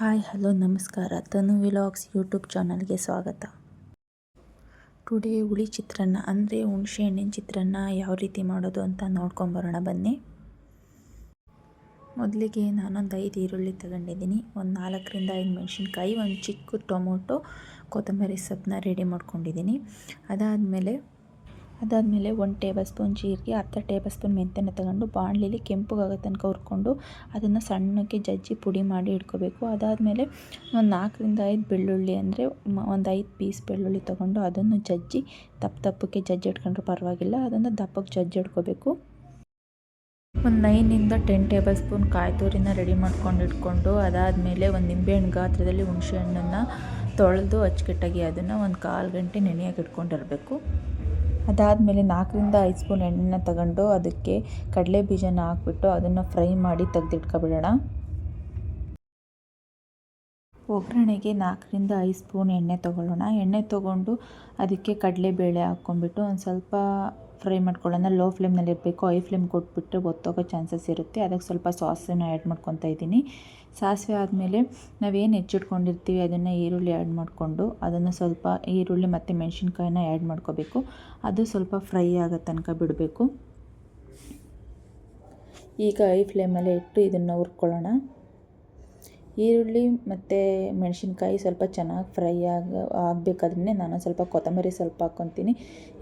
Hi, hello, ನಮಸ್ಕಾರ. ತನು vlogs YouTube ಚಾನಲ್ಗೆ ಸ್ವಾಗತ. ಟುಡೇ ಹುಳಿ ಚಿತ್ರಾನ್ನ, ಅಂದರೆ ಹುಣಸೆ ಹಣ್ಣಿನ ಚಿತ್ರಾನ್ನ ಯಾವ ರೀತಿ ಮಾಡೋದು ಅಂತ ನೋಡ್ಕೊಂಬರೋಣ ಬನ್ನಿ. ಮೊದಲಿಗೆ ನಾನೊಂದು ಐದು ಈರುಳ್ಳಿ ತಗೊಂಡಿದ್ದೀನಿ. ಒಂದು ನಾಲ್ಕರಿಂದ ಐದು ಮೆಣಸಿನ್ಕಾಯಿ, ಒಂದು ಚಿಕ್ಕ ಟೊಮೊಟೊ, ಕೊತ್ತಂಬರಿ ಸೊಪ್ಪನ್ನ ರೆಡಿ ಮಾಡ್ಕೊಂಡಿದ್ದೀನಿ. ಅದಾದಮೇಲೆ ಅದಾದಮೇಲೆ ಒಂದು ಟೇಬಲ್ ಸ್ಪೂನ್ ಜೀರಿಗೆ, ಅರ್ಧ ಟೇಬಲ್ ಸ್ಪೂನ್ ಮೆಂತ್ಯನ ತಗೊಂಡು ಬಾಣಲಿಲಿ ಕೆಂಪುಗಾಗೋ ತನಕ ಹುರ್ಕೊಂಡು ಅದನ್ನು ಸಣ್ಣಕ್ಕೆ ಜಜ್ಜಿ ಪುಡಿ ಮಾಡಿ ಇಟ್ಕೋಬೇಕು. ಅದಾದಮೇಲೆ ಒಂದು ನಾಲ್ಕರಿಂದ ಐದು ಬೆಳ್ಳುಳ್ಳಿ ಅಂದರೆ ಒಂದು ಐದು ಪೀಸ್ ಬೆಳ್ಳುಳ್ಳಿ ತೊಗೊಂಡು ಅದನ್ನು ಜಜ್ಜಿ ದಪ್ಪ ತಪ್ಪಕ್ಕೆ ಜಜ್ಜಿ ಇಟ್ಕೊಂಡ್ರೆ ಪರವಾಗಿಲ್ಲ, ಅದನ್ನು ದಪ್ಪಕ್ಕೆ ಜಜ್ಜಿ ಇಟ್ಕೋಬೇಕು. ಒಂದು ನೈನಿಂದ ಟೆನ್ ಟೇಬಲ್ ಸ್ಪೂನ್ ಕಾಯಿ ರೆಡಿ ಮಾಡ್ಕೊಂಡು ಇಟ್ಕೊಂಡು ಅದಾದಮೇಲೆ ಒಂದು ನಿಂಬೆಹಣ್ಣು ಗಾತ್ರದಲ್ಲಿ ಹುಣಸೆ ಹಣ್ಣನ್ನು ತೊಳೆದು ಅಚ್ಚುಕಟ್ಟಾಗಿ ಅದನ್ನು ಒಂದು ಕಾಲು ಗಂಟೆ ನೆನೆಯಾಗಿ ಇಟ್ಕೊಂಡಿರಬೇಕು. ಅದಾದಮೇಲೆ ನಾಲ್ಕರಿಂದ ಐದು ಸ್ಪೂನ್ ಎಣ್ಣೆನ ತಗೊಂಡು ಅದಕ್ಕೆ ಕಡಲೆ ಬೀಜನ ಹಾಕ್ಬಿಟ್ಟು ಅದನ್ನು ಫ್ರೈ ಮಾಡಿ ತೆಗೆದಿಟ್ಕೊಬಿಡೋಣ. ಒಗ್ಗರಣೆಗೆ ನಾಲ್ಕರಿಂದ ಐದು ಸ್ಪೂನ್ ಎಣ್ಣೆ ತೊಗೊಳ್ಳೋಣ. ಎಣ್ಣೆ ತೊಗೊಂಡು ಅದಕ್ಕೆ ಕಡಲೆಬೇಳೆ ಹಾಕ್ಕೊಂಬಿಟ್ಟು ಒಂದು ಸ್ವಲ್ಪ ಫ್ರೈ ಮಾಡ್ಕೊಳ್ಳೋಣ. ಲೋ ಫ್ಲೇಮ್ನಲ್ಲಿ ಇರಬೇಕು. ಐ ಫ್ಲೇಮ್ ಕೊಟ್ಬಿಟ್ಟು ಒತ್ತೋಗೋ ಚಾನ್ಸಸ್ ಇರುತ್ತೆ. ಅದಕ್ಕೆ ಸ್ವಲ್ಪ ಸಾಸನ್ನು ಆ್ಯಡ್ ಮಾಡ್ಕೊತಾ ಇದ್ದೀನಿ. ಸಾಸಿವೆ ಆದಮೇಲೆ ನಾವೇನು ಹೆಚ್ಚಿಟ್ಕೊಂಡಿರ್ತೀವಿ, ಅದನ್ನು ಈರುಳ್ಳಿ ಆ್ಯಡ್ ಮಾಡಿಕೊಂಡು ಅದನ್ನು ಸ್ವಲ್ಪ ಈರುಳ್ಳಿ ಮತ್ತು ಮೆಣಸಿನ್ಕಾಯಿನ ಆ್ಯಡ್ ಮಾಡ್ಕೋಬೇಕು. ಅದು ಸ್ವಲ್ಪ ಫ್ರೈ ಆಗೋ ತನಕ ಬಿಡಬೇಕು. ಈಗ ಐ ಫ್ಲೇಮಲ್ಲೇ ಇಟ್ಟು ಇದನ್ನು ಹುರ್ಕೊಳ್ಳೋಣ. ಈರುಳ್ಳಿ ಮತ್ತು ಮೆಣಸಿನ್ಕಾಯಿ ಸ್ವಲ್ಪ ಚೆನ್ನಾಗಿ ಫ್ರೈ ಆಗ ಆಗಬೇಕಾದ್ರೆ ನಾನು ಸ್ವಲ್ಪ ಕೊತ್ತಂಬರಿ ಸ್ವಲ್ಪ ಹಾಕ್ಕೊತೀನಿ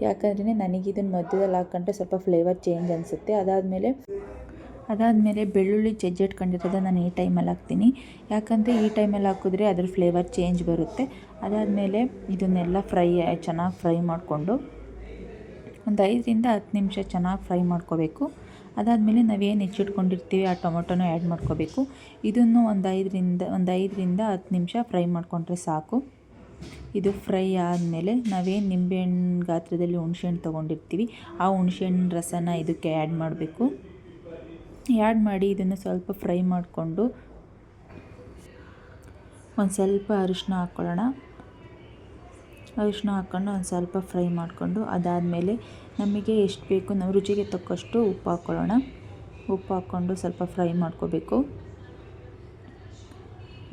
ಯಾಕಂದ್ರೆ ನನಗಿದನ್ನು ಮಧ್ಯದಲ್ಲಿ ಹಾಕ್ಕೊಂಡ್ರೆ ಸ್ವಲ್ಪ ಫ್ಲೇವರ್ ಚೇಂಜ್ ಅನಿಸುತ್ತೆ. ಅದಾದಮೇಲೆ ಅದಾದಮೇಲೆ ಬೆಳ್ಳುಳ್ಳಿ ಜಜ್ಜಿಟ್ಕೊಂಡಿರೋದು ನಾನು ಈ ಟೈಮಲ್ಲಿ ಹಾಕ್ತೀನಿ. ಯಾಕಂದರೆ ಈ ಟೈಮಲ್ಲಿ ಹಾಕಿದ್ರೆ ಅದ್ರ ಫ್ಲೇವರ್ ಚೇಂಜ್ ಬರುತ್ತೆ. ಅದಾದಮೇಲೆ ಇದನ್ನೆಲ್ಲ ಫ್ರೈ, ಚೆನ್ನಾಗಿ ಫ್ರೈ ಮಾಡಿಕೊಂಡು ಒಂದು ಐದರಿಂದ ಹತ್ತು ನಿಮಿಷ ಚೆನ್ನಾಗಿ ಫ್ರೈ ಮಾಡ್ಕೋಬೇಕು. ಅದಾದಮೇಲೆ ನಾವೇನು ಹೆಚ್ಚಿಟ್ಕೊಂಡಿರ್ತೀವಿ, ಆ ಟೊಮೊಟೊನ ಆ್ಯಡ್ ಮಾಡ್ಕೋಬೇಕು. ಇದನ್ನು ಒಂದು ಐದರಿಂದ ಒಂದು ಐದರಿಂದ ಹತ್ತು ನಿಮಿಷ ಫ್ರೈ ಮಾಡಿಕೊಂಡ್ರೆ ಸಾಕು. ಇದು ಫ್ರೈ ಆದಮೇಲೆ ನಾವೇನು ನಿಂಬೆಹಣ್ಣು ಗಾತ್ರದಲ್ಲಿ ಹುಣಸೆಹಣ್ಣು ತೊಗೊಂಡಿರ್ತೀವಿ, ಆ ಹುಣಸೆಹಣ್ಣು ರಸನ ಇದಕ್ಕೆ ಆ್ಯಡ್ ಮಾಡಬೇಕು. ಆ್ಯಡ್ ಮಾಡಿ ಇದನ್ನು ಸ್ವಲ್ಪ ಫ್ರೈ ಮಾಡಿಕೊಂಡು ಒಂದು ಸ್ವಲ್ಪ ಅರಿಶಿನ ಹಾಕ್ಕೊಳ್ಳೋಣ. ಅರಿಶಿನ ಹಾಕ್ಕೊಂಡು ಒಂದು ಸ್ವಲ್ಪ ಫ್ರೈ ಮಾಡಿಕೊಂಡು ಅದಾದಮೇಲೆ ನಮಗೆ ಎಷ್ಟು ಬೇಕು ನಾವು ರುಚಿಗೆ ತಕ್ಕಷ್ಟು ಉಪ್ಪು ಹಾಕ್ಕೊಳ್ಳೋಣ. ಉಪ್ಪು ಹಾಕ್ಕೊಂಡು ಸ್ವಲ್ಪ ಫ್ರೈ ಮಾಡ್ಕೋಬೇಕು.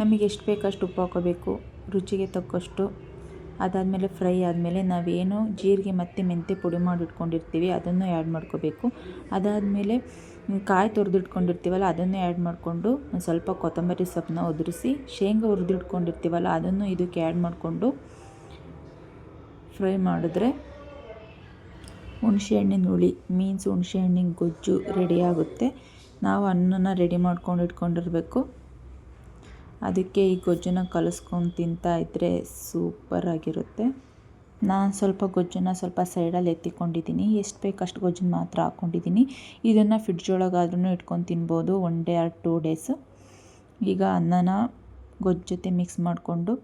ನಮಗೆ ಎಷ್ಟು ಬೇಕಷ್ಟು ಉಪ್ಪು ಹಾಕೋಬೇಕು ರುಚಿಗೆ ತಕ್ಕಷ್ಟು. ಅದಾದಮೇಲೆ ಫ್ರೈ ಆದಮೇಲೆ ನಾವೇನು ಜೀರಿಗೆ ಮತ್ತು ಮೆಂತ್ಯ ಪುಡಿ ಮಾಡಿ ಇಟ್ಕೊಂಡಿರ್ತೀವಿ ಅದನ್ನು ಆ್ಯಡ್ ಮಾಡ್ಕೋಬೇಕು. ಅದಾದಮೇಲೆ ಕಾಯಿ ತುರಿದಿಟ್ಕೊಂಡಿರ್ತೀವಲ್ಲ, ಅದನ್ನು ಆ್ಯಡ್ ಮಾಡಿಕೊಂಡು ಒಂದು ಸ್ವಲ್ಪ ಕೊತ್ತಂಬರಿ ಸೊಪ್ಪನ್ನ ಉದುರಿಸಿ, ಶೇಂಗಾ ಹುರಿದಿಟ್ಕೊಂಡಿರ್ತೀವಲ್ಲ, ಅದನ್ನು ಇದಕ್ಕೆ ಆ್ಯಡ್ ಮಾಡಿಕೊಂಡು ಫ್ರೈ ಮಾಡಿದ್ರೆ ಹುಣಸೆ ಹಣ್ಣಿನ ಹುಳಿ ಮೀನ್ಸ್ ಹುಣಸೆ ಹಣ್ಣಿನ ಗೊಜ್ಜು ರೆಡಿಯಾಗುತ್ತೆ ನಾವು ಅನ್ನನ ರೆಡಿ ಮಾಡ್ಕೊಂಡು ಇಟ್ಕೊಂಡಿರಬೇಕು. ಅದಕ್ಕೆ ಈ ಗೊಜ್ಜನ್ನು ಕಲಿಸ್ಕೊಂಡು ತಿಂತಾ ಇದ್ದರೆ ಸೂಪರಾಗಿರುತ್ತೆ ನಾನು ಸ್ವಲ್ಪ ಗೊಜ್ಜನ್ನು ಸ್ವಲ್ಪ ಸೈಡಲ್ಲಿ ಎತ್ತಿಕೊಂಡಿದ್ದೀನಿ. ಎಷ್ಟು ಬೇಕು ಅಷ್ಟು ಗೊಜ್ಜನ್ನು ಮಾತ್ರ ಹಾಕ್ಕೊಂಡಿದ್ದೀನಿ ಇದನ್ನು ಫ್ರಿಡ್ಜ್ ಒಳಗಾದ್ರೂ ಇಟ್ಕೊಂಡು ತಿನ್ಬೋದು one day or two days ಈಗ ಅನ್ನನ ಗೊಜ್ಜು ಜೊತೆ ಮಿಕ್ಸ್ ಮಾಡಿಕೊಂಡು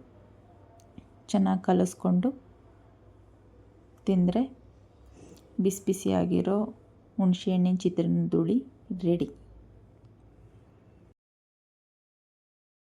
ಚೆನ್ನಾಗಿ ಕಲಿಸ್ಕೊಂಡು ತಿಂದರೆ ಬಿಸಿ ಬಿಸಿಯಾಗಿರೋ ಹುಣಸೆ ಹಣ್ಣಿನ ಚಿತ್ರಾನ್ನದ ಹುಳಿ ರೆಡಿ